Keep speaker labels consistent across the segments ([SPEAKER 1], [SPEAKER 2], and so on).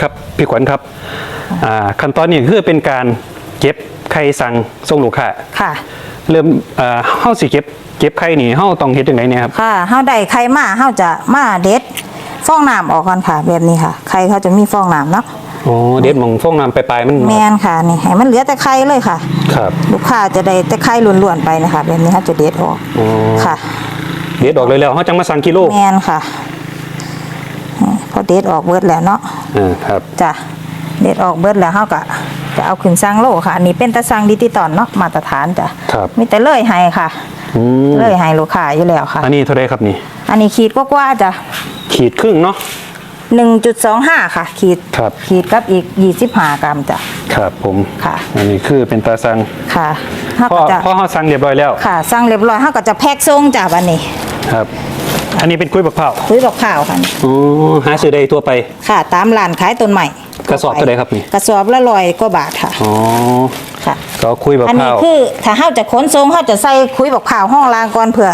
[SPEAKER 1] ครับพี่ขวัญครับอ่าขั้นตอนนี้คือเป็นการเก็บไข่สั่งส่งลูกค้า
[SPEAKER 2] ค่ะ
[SPEAKER 1] เริ่มอ่าเฮาสิเก็บเก็บไข่นี่เฮาต้องเฮ็ดจังไดเนี่ยครับ
[SPEAKER 2] ค่ะเฮาได้ไข่มาเฮาจะมาเด็ดฟองน้ำออกก่อนค่ะ แบบนี้ค่ะ ไข่เขาจะมีฟองน้ำเนาะ
[SPEAKER 1] อ๋อเด็ดหมองฟองน้ำไปลายๆมัน
[SPEAKER 2] แมนค่ะนี่ให้มันเหลือแต่ไข่เลยค่ะ
[SPEAKER 1] ครับ
[SPEAKER 2] ลูกค้าจะได้แต่ไข่ล้วนๆไปนะคะแบบนี้เขาจะเด็ดออก
[SPEAKER 1] อ๋อ
[SPEAKER 2] ค่ะ
[SPEAKER 1] เด็ดออกเลยแล้วเฮาจังมาสั่งกิโล
[SPEAKER 2] แมนค่ะพอเด็ดออกเบิดแล้วเนาะ
[SPEAKER 1] อ่าครับ
[SPEAKER 2] จ้ะเด็ดออกเบิดแล้วเฮาก็จะเอาขึ้นสั่งโลค่ะ อันนี้เป็นตะสั่งดิจิตอลเนาะมาตรฐานจ้ะ
[SPEAKER 1] ครับ
[SPEAKER 2] มีแต่เลยให้ค่ะ
[SPEAKER 1] อืม
[SPEAKER 2] เลยให้ลูกค้าอยู่แล้วค่ะ
[SPEAKER 1] อันนี้เท่าไรครับนี่
[SPEAKER 2] อันนี้ขีดกว่าๆจ้ะ
[SPEAKER 1] ขีดครึ่งเนาะ
[SPEAKER 2] 1.25ค่ะ ขีด
[SPEAKER 1] ครับ
[SPEAKER 2] ขีดกับอีก25กรัมจ้ะ
[SPEAKER 1] ครับผม
[SPEAKER 2] ค่ะ
[SPEAKER 1] อันนี้คือเป็นตาสั่ง
[SPEAKER 2] ค่ะเฮา
[SPEAKER 1] พอ
[SPEAKER 2] ก็จะ
[SPEAKER 1] พอเฮาสั่งเรียบร้อยแล้ว
[SPEAKER 2] ค่ะสั่งเรียบร้อยเฮาก็จะแพ็คส่งจ้ะบัดนี้
[SPEAKER 1] ครับ อันนี้เป็นกล้วยบักเผา
[SPEAKER 2] คุยดอกข้าวค่ะ
[SPEAKER 1] อ๋อหาซื้อได้ทั่วไป
[SPEAKER 2] ค่ะ ตามร้านขายต้นใหม่
[SPEAKER 1] กระสอบเท่าไหร่ครับนี่
[SPEAKER 2] กระสอบละร้อยกว่าบาทค่ะ
[SPEAKER 1] อ๋อ
[SPEAKER 2] ค่ะ
[SPEAKER 1] ก็คุยบัก
[SPEAKER 2] อันนี้
[SPEAKER 1] เผา
[SPEAKER 2] คือถ้าเฮาจะขนส่งเฮาจะใส่คุยบอกข่าวห้องลางก่อนเผื่อ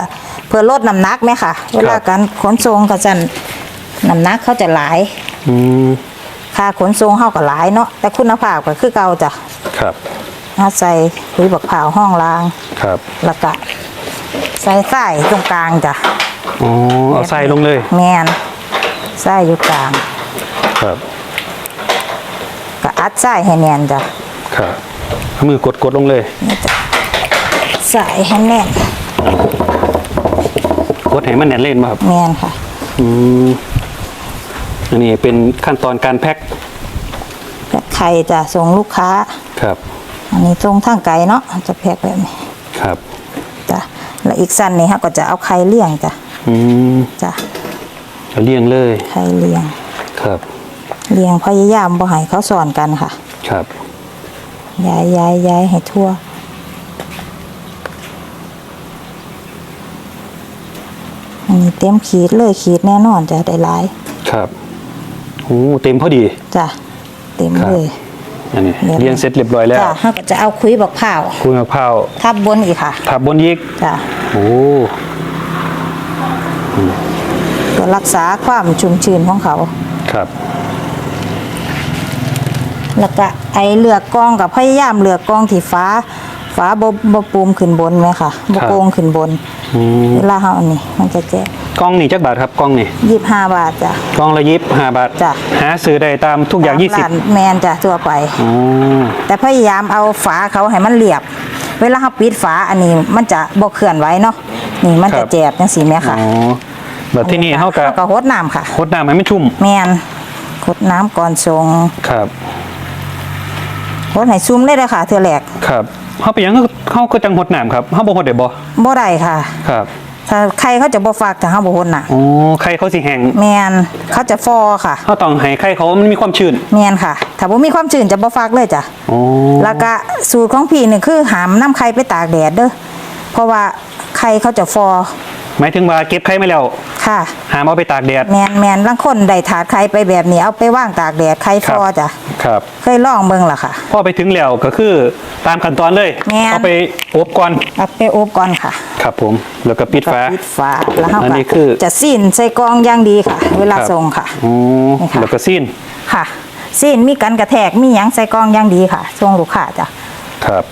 [SPEAKER 2] เผื่อลดน้ำหนักไหมค่ะ เวลาการขนส่งก็จะน้ำหนักเขาจะหลาย
[SPEAKER 1] อืม
[SPEAKER 2] ค่าขนส่งเฮาก็หลายเนาะแต่คุณภาพก็คือเก่าจ้ะ
[SPEAKER 1] ครับ
[SPEAKER 2] เฮาใส่คุยบอกข่าวห้องลาง
[SPEAKER 1] ครับ
[SPEAKER 2] แล้วก็ใส่ไส้ตรงกลางจ้ะ
[SPEAKER 1] อ๋อเอาใส่ลงเลย
[SPEAKER 2] แมนไส้อยู่กลาง
[SPEAKER 1] ครับ
[SPEAKER 2] ก็อัดไส้ให้แน่นจ้ะ
[SPEAKER 1] ครับเอามือกดกดลงเลย
[SPEAKER 2] นี่จ้ะใส่ให้แน่น
[SPEAKER 1] กดให้มันแน่นเล่นมาครับ
[SPEAKER 2] แมนค่ะ
[SPEAKER 1] อืมอันนี้เป็นขั้นตอนการแพ็ค
[SPEAKER 2] แบบไข่จะส่งลูกค้า
[SPEAKER 1] ครับ
[SPEAKER 2] อันนี้ส่งทางไกลเนาะจะแพ็คแบบนี้
[SPEAKER 1] ครับ
[SPEAKER 2] จ้ะแล้วอีกสั้นนี่ฮะก็จะเอาไข่เลี้ยงจ้ะ
[SPEAKER 1] อืม
[SPEAKER 2] จ้ะ
[SPEAKER 1] จะเลี่ยงเลย
[SPEAKER 2] ไข่เลี้ยง
[SPEAKER 1] ครับ
[SPEAKER 2] เลี้ยงพยายามบ่ให้เขาสอนกันค่ะ
[SPEAKER 1] ครับ
[SPEAKER 2] ย้ายย้ายย้ายให้ทั่ว อันนี้เต็มขีดเลยขีดแน่นอนจ้ะได้หลาย
[SPEAKER 1] ครับโอ้เต็มพอดี
[SPEAKER 2] จ้ะเต็ม
[SPEAKER 1] ครับ
[SPEAKER 2] เลย
[SPEAKER 1] อันนี้
[SPEAKER 2] เรียบร้อย
[SPEAKER 1] เลี้ยงเสร็จเรียบร้อยแล้ว
[SPEAKER 2] จ้ะฮะก็จะเอาคุยบักพร้าว
[SPEAKER 1] คุยมะพร้าว
[SPEAKER 2] ทับบนอีกค่ะ
[SPEAKER 1] ทับบนยิก
[SPEAKER 2] จ้ะ
[SPEAKER 1] โอ้
[SPEAKER 2] เพื่อรักษาความชุ่มชื้นของเขา
[SPEAKER 1] ครับ
[SPEAKER 2] แล้วก็ไอเลือกกองกับพยายามเลือกกองที่ฟ้าฟ้าบบบปูมขึ้นบนไหมค่ะบโกงขึ้นบน
[SPEAKER 1] อืม
[SPEAKER 2] เวลาเฮาอันนี้มันจะแจก
[SPEAKER 1] กล้องนี่จักบาทครับกล้องนี่
[SPEAKER 2] ยี่ห้าบาทจ้ะ
[SPEAKER 1] กล้องละยิบห้าบาท
[SPEAKER 2] จ้ะ
[SPEAKER 1] หาซื้อได้ตามทุกอย่างยี่สิบ
[SPEAKER 2] ตมร้นแมนจ้ะทั่วไป
[SPEAKER 1] อ๋อ
[SPEAKER 2] แต่พยายามเอาฝาเขาให้มันเรียบ เวลาเขาปิดฝาอันนี้มันจะบ่เคลื่อนไหวเนาะ นี่มันจะแจบจังสีแม่
[SPEAKER 1] อ๋
[SPEAKER 2] ค่ะ
[SPEAKER 1] อแบบที่นี่เท่ากับ
[SPEAKER 2] ก็หดน้ำค่ะ
[SPEAKER 1] พดน้ำมันไม่ชุ่ม
[SPEAKER 2] แมนหดน้ำก่อนทรง
[SPEAKER 1] ครับ
[SPEAKER 2] หดให้ซุ่มได้เลยค่ะเธอแหลก
[SPEAKER 1] ครับเขาไปหยังก็เขาก็จังหดน้ำครับเขาบ่หดได้บ่
[SPEAKER 2] บ่ได้ค่ะ
[SPEAKER 1] ครับ
[SPEAKER 2] ถ้าใครเขาจะบ่ฝากถ้าเฮาบ่หดน่ะ
[SPEAKER 1] อ๋อไข่เขาสิแห้ง
[SPEAKER 2] แมนเขาจะฟอค่ะ
[SPEAKER 1] เขาต้องให้ไข่เขามันมีความชื้น
[SPEAKER 2] แมนค่ะ ถ้าบ่มีความชื้นจะบ่ฝากเลยจ้ะ
[SPEAKER 1] อ๋อ
[SPEAKER 2] แล้วก็สูตรของพี่นี่คือหามน้ำไข่ไปตากแดดเด้อเพราะว่า ไข่เขาจะฟอ
[SPEAKER 1] หมายถึงว่าเก็บไข่มาแล้ว
[SPEAKER 2] ค่ะ
[SPEAKER 1] หามเอาไปตากแดด
[SPEAKER 2] แมนแมนลังคนได้ถาดไข่ไปแบบนี้เอาไปว่างตากแดดไข่ฟอจ้ะ
[SPEAKER 1] ครับ
[SPEAKER 2] เคยลองเบิ่งล่ะค่ะ
[SPEAKER 1] พอไปถึงแล้วก็คือตามขั้นตอนเลย
[SPEAKER 2] แม่น
[SPEAKER 1] เอาไปอบก่อน
[SPEAKER 2] เอาไปอบก่อนค่ะ
[SPEAKER 1] ครับผมแล้วก็ปิดฝา
[SPEAKER 2] ปิดฝาแล้วเฮา
[SPEAKER 1] อันนี้
[SPEAKER 2] ก็
[SPEAKER 1] คือ
[SPEAKER 2] จะซีนใส่กรองอย่างดีค่ะ เวลา
[SPEAKER 1] ครับ
[SPEAKER 2] ส่งค่ะ
[SPEAKER 1] อ๋อ
[SPEAKER 2] นี่ค่ะ
[SPEAKER 1] แล้วก็ซีน
[SPEAKER 2] ค่ะซีนมีกันกระแทกมีหยังใส่กรองอย่างดีค่ะส่งลูกค้าจ้ะ
[SPEAKER 1] ครับ